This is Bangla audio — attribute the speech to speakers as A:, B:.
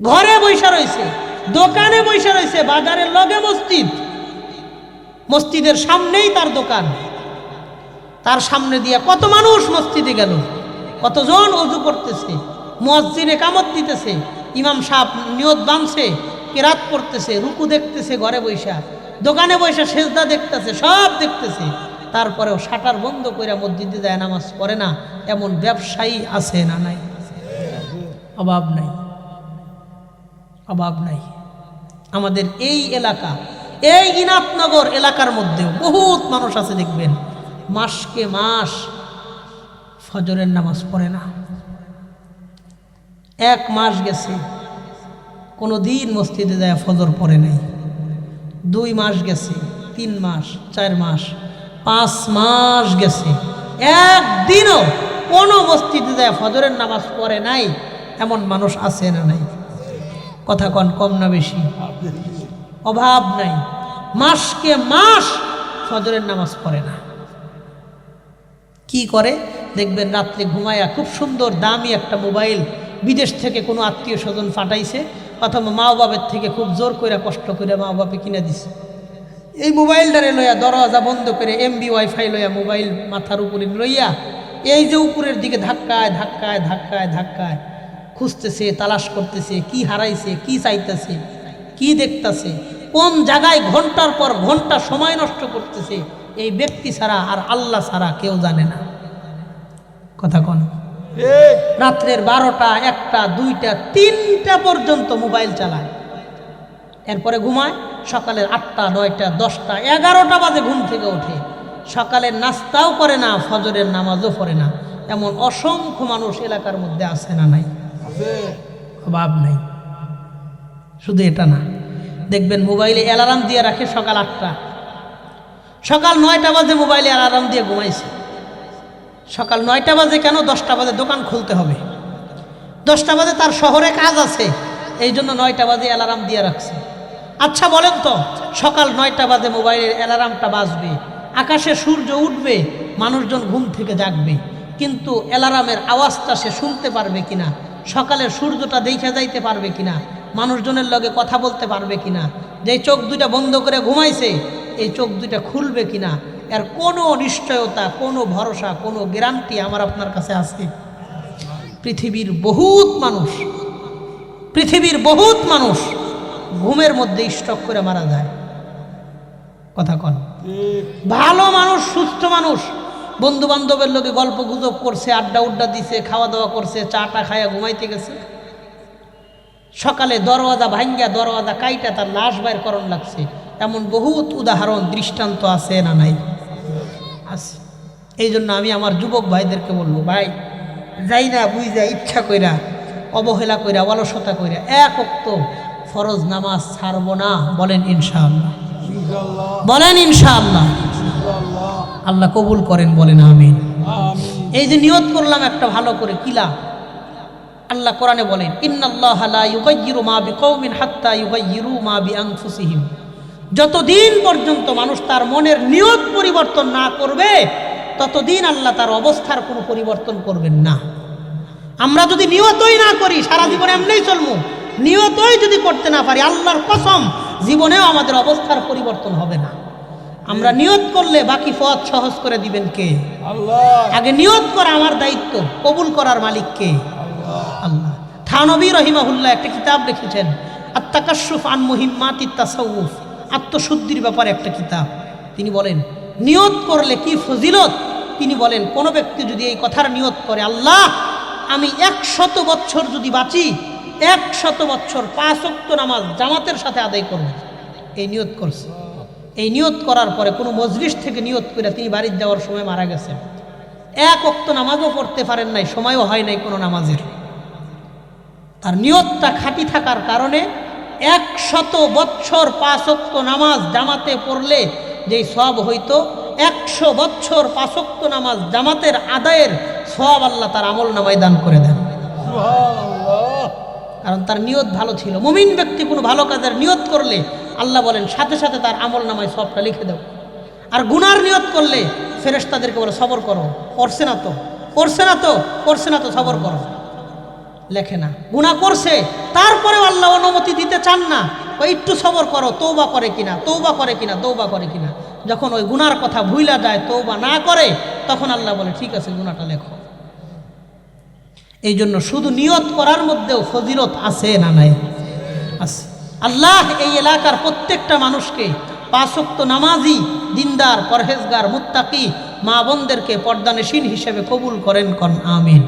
A: ঘরে বৈশা রয়েছে, দোকানে বৈশা রয়েছে, বাজারের লগে মসজিদ। মসজিদের সামনেই তার দোকান। তার সামনে দিয়ে কত মানুষ মসজিদে গেল, কতজন অজু করতেছে মসজিদে কামত দিতেছে, ইমাম সাহেব নিয়ত বাঁধছে কেরাত করতেছে রুকু দেখতেছে ঘরে বৈশা। দোকানে বৈশা সেজদা দেখতেছে, সব দেখতেছে। তারপরেও শাটার বন্ধ করে মসজিদে যায়, নামাজ পড়ে না, এমন ব্যবসায়ী আছে না নাই? অভাব নাই। অভাব নাই। আমাদের এই এলাকা, এই ইনাতনগর এলাকার মধ্যেও বহুত মানুষ আছে, দেখবেন। মাসকে মাস ফজরের নামাজ পড়ে না। এক মাস গেছে কোনো দিন মসজিদে যায় ফজর পড়ে নাই। দুই মাস গেছে, তিন মাস, চার মাস, পাঁচ মাস গেছে। একদিনও কোনো মসজিদে যায় ফজরের নামাজ পড়ে নাই, এমন মানুষ আছে না নাই। কথা কন, কম না বেশি। অভাব নাই। মাসকে মাস ফজরের নামাজ পড়ে না। কি করে? দেখবেন রাত্রে ঘুমায়া খুব সুন্দর দামি একটা মোবাইল বিদেশ থেকে কোনো আত্মীয় স্বজন পাঠাইছে। অথবা মা বাবের থেকে খুব জোর করে কষ্ট করে মা বাপে কিনে দিছে। এই মোবাইলটারে লইয়া, দরওয়াজা বন্ধ করে এমবি ওয়াইফাই লইয়া, মোবাইল মাথার উপরে লইয়া, এই যে উপরের দিকে ধাক্কায় ধাক্কায় ধাক্কায় ধাক্কায় খুঁজতেছে তালাশ করতেছে কি হারাইছে কি চাইতেছে কি দেখতেছে কোন জায়গায় ঘণ্টার পর ঘণ্টা সময় নষ্ট করতেছে এই ব্যক্তি ছাড়া আর আল্লাহ ছাড়া কেউ জানে না। কথা কন। রাত্রের বারোটা একটা দুইটা তিনটা পর্যন্ত মোবাইল চালায়। এরপরে ঘুমায় সকালের আটটা নয়টা দশটা এগারোটা বাজে ঘুম থেকে ওঠে। সকালের নাস্তাও করে না ফজরের নামাজও পড়ে না। এমন অসংখ্য মানুষ এলাকার মধ্যে আসে না নাই? অভাব নাই। শুধু এটা না, দেখবেন মোবাইলে অ্যালার্ম দিয়ে রাখে সকাল আটটা। সকাল নয়টা বাজে মোবাইলে অ্যালার্ম দিয়ে ঘুমাইছে। সকাল নয়টা বাজে কেন? দশটা বাজে দোকান খুলতে হবে। দশটা বাজে তার শহরে কাজ আছে, এই জন্য নয়টা বাজে অ্যালার্ম দিয়ে রাখছে। আচ্ছা বলেন তো, সকাল নয়টা বাজে মোবাইলের অ্যালার্মটা বাজবে। আকাশে সূর্য উঠবে, মানুষজন ঘুম থেকে জাগবে। কিন্তু অ্যালার্মের আওয়াজটা সে শুনতে পারবে কিনা? সকালের সূর্যটা দেখে যাইতে পারবে কিনা? মানুষজনের লগে কথা বলতে পারবে কিনা? যে চোখ দুইটা বন্ধ করে ঘুমাইছে এই চোখ দুইটা খুলবে কিনা? এর কোনো নিশ্চয়তা কোনো ভরসা কোনো গ্যারান্টি আমার আপনার কাছে আছে? পৃথিবীর বহুত মানুষ পৃথিবীর বহুত মানুষ ঘুমের মধ্যে স্টক করে মারা যায়। কথা কন। ভালো মানুষ সুস্থ মানুষ বন্ধু বান্ধবের লোকে গল্প গুজব করছে আড্ডা উড্ডা দিছে খাওয়া দাওয়া করছে চাটা খায়া ঘুমাইতে গেছে। সকালে দরওয়াজা ভাঙ্গা দরওয়াজা কাইটা তার লাশ বাইর করণ লাগছে। এমন বহুত উদাহরণ দৃষ্টান্ত আছে না নাই? আছে। এই জন্য আমি আমার যুবক ভাইদেরকে বলব ভাই যাই না বুঝা ইচ্ছা কইরা অবহেলা কইরা অলসতা কইরা এক অক্ত ফরজ নামাজ ছাড়বো না। বলেন ইনশাআল্লাহ। বলেন ইনশাআল্লাহ। আল্লাহ কবুল করেন বলেন আমিন। এই যে নিয়ত করলাম একটা ভালো করে কিলা আল্লাহ কোরআনে বলেন ইন্নাল্লাহ লা ইউগাইয়িরু মা বিকৌমিন হাত্তা ইউগাইয়িরু মা বিআনফুসিহিম। যতদিন পর্যন্ত মানুষ তার মনের নিয়ত পরিবর্তন না করবে ততদিন আল্লাহ তার অবস্থার কোনো পরিবর্তন করবেন না। আমরা যদি নিয়তই না করি সারা জীবনে এমনিই চলবো নিয়তই যদি করতে না পারি আল্লাহর কসম জীবনেও আমাদের অবস্থার পরিবর্তন হবে না। আমরা নিয়ত করলে বাকি পথ সহজ করে দিবেন কে? আগে নিয়ত করা আমার দায়িত্ব কবুল করার মালিক কে? আল্লাহ। থানবী রহিমাহুল্লাহ একটা কিতাব লিখেছেন আত্মাকাশুফ আন মুহিম্মাতি তাসাউফ আত্মশুদ্ধির ব্যাপারে একটা কিতাব। তিনি বলেন নিয়ত করলে কি ফজিলত? তিনি বলেন কোনো ব্যক্তি যদি এই কথার নিয়ত করে আল্লাহ আমি একশত বছর যদি বাঁচি একশত বছর পাঁচ অক্ত নামাজ জামাতের সাথে আদায় করব। এই নিয়ত করছে। এই নিয়ত করার পরে কোনো মজলিস থেকে নিয়ত করে তিনি বাড়ির যাওয়ার সময় মারা গেছেন। এক অক্ত নামাজও পড়তে পারেন নাই সময়ও হয় নাই কোনো নামাজের। তার নিয়তটা খাঁটি থাকার কারণে একশত বৎসর পাঁচক্ত নামাজ জামাতে পড়লে যেই সব হইতো একশো বৎসর পাঁচক্ত নামাজ জামাতের আদায়ের সব আল্লাহ তার আমল নামায় দান করে দেন। কারণ তার নিয়ত ভালো ছিল। মুমিন ব্যক্তি কোনো ভালো কাজের নিয়ত করলে আল্লাহ বলেন, সাথে সাথে তার আমল নামায় সবটা লিখে দাও। আর গুনার নিয়ত করলে ফেরেশতাদেরকে বলে, সবর করো, করছে না তো, করছে না তো, করছে না তো, সবর করো। লেখে না। গুণা করছে, তারপরেও আল্লাহ অনুমতি দিতে চান না। ওই একটু সবর করো তৌবা করে কিনা তৌবা করে কিনা তৌবা করে কিনা। যখন ওই গুনার কথা ভুইলা যায় তৌবা না করে, তখন আল্লাহ বলে, ঠিক আছে গুনাটা লেখো। এই জন্য শুধু নিয়ত করার মধ্যেও ফজিলত আছে না নাই? আছে। আল্লাহ এই এলাকার প্রত্যেকটা মানুষকে পাঁচক্ত নামাজি, দিনদার, পরহেজগার, মুত্তাকি, মা বোনদেরকে পর্দানেশীন হিসেবে কবুল করেন, কন
B: আমিন।